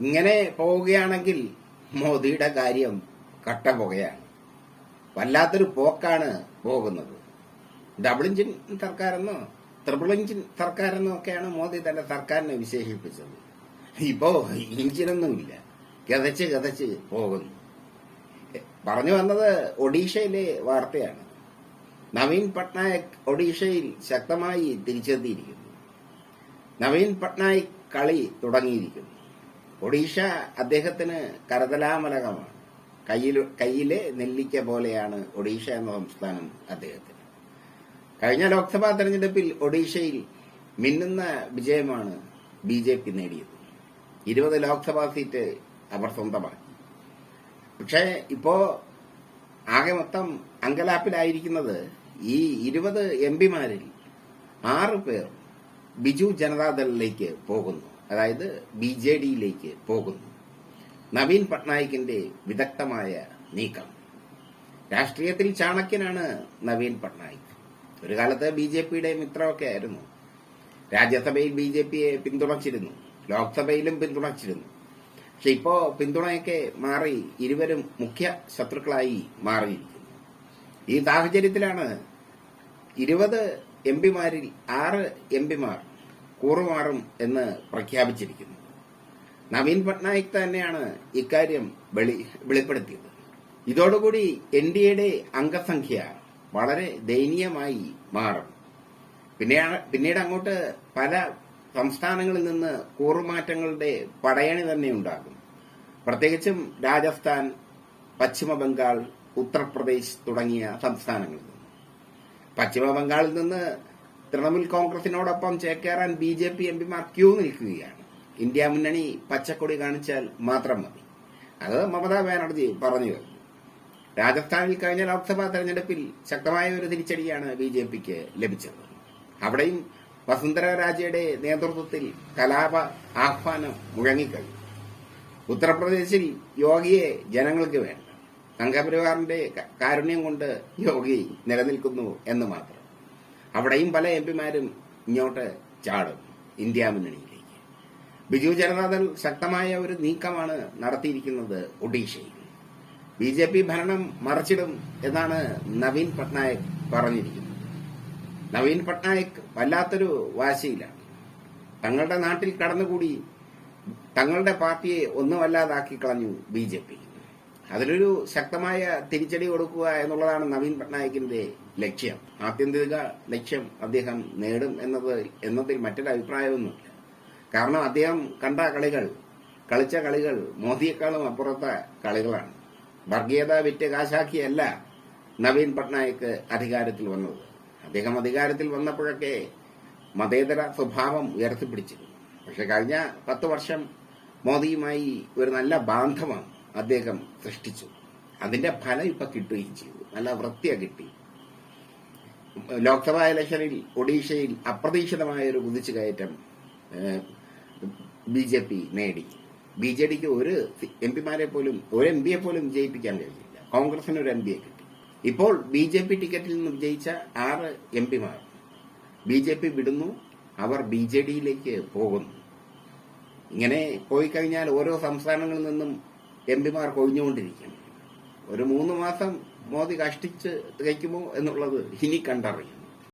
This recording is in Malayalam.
ഇങ്ങനെ പോവുകയാണെങ്കിൽ മോദിയുടെ കാര്യം കട്ട പുകയാണ് വല്ലാത്തൊരു പോക്കാണ് പോകുന്നത്. ഡബിൾ ഇഞ്ചിൻ സർക്കാരെന്നോ ട്രിപ്പിൾ ഇഞ്ചിൻ സർക്കാരെന്നോ ഒക്കെയാണ് മോദി തന്റെ സർക്കാരിനെ വിശേഷിപ്പിച്ചത്. ഇപ്പോ ഇഞ്ചിനൊന്നുമില്ല ഗതച്ച് ഗതച്ച് പോകുന്നു. പറഞ്ഞു വന്നത് ഒഡീഷയിലെ വാർത്തയാണ്. നവീൻ പട്നായക് ഒഡീഷയിൽ ശക്തമായി തിരിച്ചെത്തിയിരിക്കുന്നു. നവീൻ പട്നായിക് കളി തുടങ്ങിയിരിക്കുന്നു. ഒഡീഷ അദ്ദേഹത്തിന് കരതലാമലകമാണ്. കയ്യിൽ കയ്യിലെ നെല്ലിക്ക പോലെയാണ് ഒഡീഷ എന്ന സംസ്ഥാനം അദ്ദേഹത്തിന്. കഴിഞ്ഞ ലോക്സഭാ തെരഞ്ഞെടുപ്പിൽ ഒഡീഷയിൽ മിന്നുന്ന വിജയമാണ് ബി ജെ പി നേടിയത്. ഇരുപത് ലോക്സഭാ സീറ്റ് അവർ സ്വന്തമാക്കി. പക്ഷേ ഇപ്പോ ആകെ മൊത്തം അങ്കലാപ്പിലായിരിക്കുന്നത് ഈ ഇരുപത് എം പിമാരിൽ ആറ് പേർ ബിജു ജനതാദളിലേക്ക് പോകുന്നു. അതായത് ബി ജെ ഡിയിലേക്ക് പോകുന്നു. നവീൻ പട്നായിക്കിന്റെ വിദഗ്ധമായ നീക്കം. രാഷ്ട്രീയത്തിൽ ചാണക്യനാണ് നവീൻ പട്നായിക്. ഒരു കാലത്ത് ബി ജെ പിയുടെ മിത്രമൊക്കെ ആയിരുന്നു. രാജ്യസഭയിൽ ബി ജെ പിയെ പിന്തുണച്ചിരുന്നു. ലോക്സഭയിലും പിന്തുണച്ചിരുന്നു. പക്ഷെ ഇപ്പോ പിന്തുണയൊക്കെ മാറി ഇരുവരും മുഖ്യ ശത്രുക്കളായി മാറിയിരിക്കുന്നു. ഈ സാഹചര്യത്തിലാണ് ഇരുപത് എം പിമാരിൽ ആറ് എം പിമാർ കൂറുമാറും എന്ന് പ്രഖ്യാപിച്ചിരിക്കുന്നു. നവീൻ പട്നായിക് തന്നെയാണ് ഇക്കാര്യം വെളി വെളിപ്പെടുത്തിയത്. ഇതോടുകൂടി എൻ ഡി എയുടെ അംഗസംഖ്യ വളരെ ദയനീയമായി മാറും. പിന്നെ പിന്നീട് അങ്ങോട്ട് പല സംസ്ഥാനങ്ങളിൽ നിന്ന് കൂറുമാറ്റങ്ങളുടെ പടയണി തന്നെ ഉണ്ടാകും. പ്രത്യേകിച്ചും രാജസ്ഥാൻ പശ്ചിമ ബംഗാൾ ഉത്തർപ്രദേശ് തുടങ്ങിയ സംസ്ഥാനങ്ങളിൽ നിന്ന്. പശ്ചിമ ബംഗാളിൽ നിന്ന് തൃണമൂൽ കോൺഗ്രസിനോടൊപ്പം ചേക്കേറാൻ ബി ജെ പി എംപിമാർ ക്യൂ നിൽക്കുകയാണ്. ഇന്ത്യ മുന്നണി പച്ചക്കൊടി കാണിച്ചാൽ മാത്രം മതി. അത് മമതാ ബാനർജി പറഞ്ഞു രാജസ്ഥാനിൽ കഴിഞ്ഞ ലോക്സഭാ തെരഞ്ഞെടുപ്പിൽ ശക്തമായ ഒരു തിരിച്ചടിയാണ് ബി ജെ പിക്ക് ലഭിച്ചത്. അവിടെയും വസുന്ധര രാജയുടെ നേതൃത്വത്തിൽ കലാപ ആഹ്വാനം മുഴങ്ങിക്കഴിഞ്ഞു. ഉത്തർപ്രദേശിൽ യോഗിയെ ജനങ്ങൾക്ക് വേണ്ട. സംഘപരിവാറിന്റെ കാരുണ്യം കൊണ്ട് യോഗി നിലനിൽക്കുന്നു എന്ന് മാത്രം. അവിടെയും പല എം പിമാരും ഇങ്ങോട്ട് ചാടും ഇന്ത്യ മുന്നണിയിലേക്ക്. ബിജു ജനതാദൾ ശക്തമായ ഒരു നീക്കമാണ് നടത്തിയിരിക്കുന്നത് ഒഡീഷയിൽ. ബി ജെ പി ഭരണം മറിച്ചിടും എന്നാണ് നവീൻ പട്നായക് പറഞ്ഞിരിക്കുന്നത്. നവീൻ പട്നായക് വല്ലാത്തൊരു വാശിയിലാണ്. തങ്ങളുടെ നാട്ടിൽ കടന്നുകൂടി തങ്ങളുടെ പാർട്ടിയെ ഒന്നുമല്ലാതാക്കി കളഞ്ഞു ബി ജെ പി അതിലൊരു ശക്തമായ തിരിച്ചടി കൊടുക്കുക എന്നുള്ളതാണ് നവീൻ പട്നായിക്കിന്റെ ലക്ഷ്യം. ആത്യന്തിക ലക്ഷ്യം അദ്ദേഹം നേടും എന്നത് എന്നതിൽ മറ്റൊരു അഭിപ്രായമൊന്നുമില്ല. കാരണം അദ്ദേഹം കണ്ട കളികൾ കളിച്ച കളികൾ മോദിയെക്കാളും അപ്പുറത്തെ കളികളാണ്. വർഗീയത വിറ്റ് കാശാക്കിയല്ല നവീൻ പട്നായിക്ക് അധികാരത്തിൽ വന്നത്. അദ്ദേഹം അധികാരത്തിൽ വന്നപ്പോഴൊക്കെ മതേതര സ്വഭാവം ഉയർത്തിപ്പിടിച്ചിരുന്നു. പക്ഷെ കഴിഞ്ഞ പത്ത് വർഷം മോദിയുമായി ഒരു നല്ല ബാന്ധവം അദ്ദേഹം സൃഷ്ടിച്ചു. അതിന്റെ ഫലം ഇപ്പൊ കിട്ടുകയും ചെയ്തു. നല്ല വൃത്തിയ കിട്ടി. ലോക്സഭാ ഇലക്ഷനിൽ ഒഡീഷയിൽ അപ്രതീക്ഷിതമായ ഒരു കുതിച്ചുകയറ്റം ബി ജെ പി നേടി. ബി ജെ ഡിക്ക് ഒരു എം പിമാരെ പോലും ഒരു എം പിയെ പോലും വിജയിപ്പിക്കാൻ കഴിഞ്ഞില്ല. കോൺഗ്രസിന് ഒരു എം പിയെ കിട്ടി. ഇപ്പോൾ ബി ജെ പി ടിക്കറ്റിൽ നിന്ന് വിജയിച്ച ആറ് എം പിമാർ. ബി ജെ പി വിടുന്നു അവർ ബി ജെ ഡിയിലേക്ക് പോകുന്നു. ഇങ്ങനെ പോയി കഴിഞ്ഞാൽ ഓരോ സംസ്ഥാനങ്ങളിൽ നിന്നും എം പിമാർ കൊഴിഞ്ഞുകൊണ്ടിരിക്കും ഒരു മൂന്ന് മാസം മോദി കഷ്ടിച്ച് തികയ്ക്കുമോ എന്നുള്ളത് ഇനി കണ്ടറിയും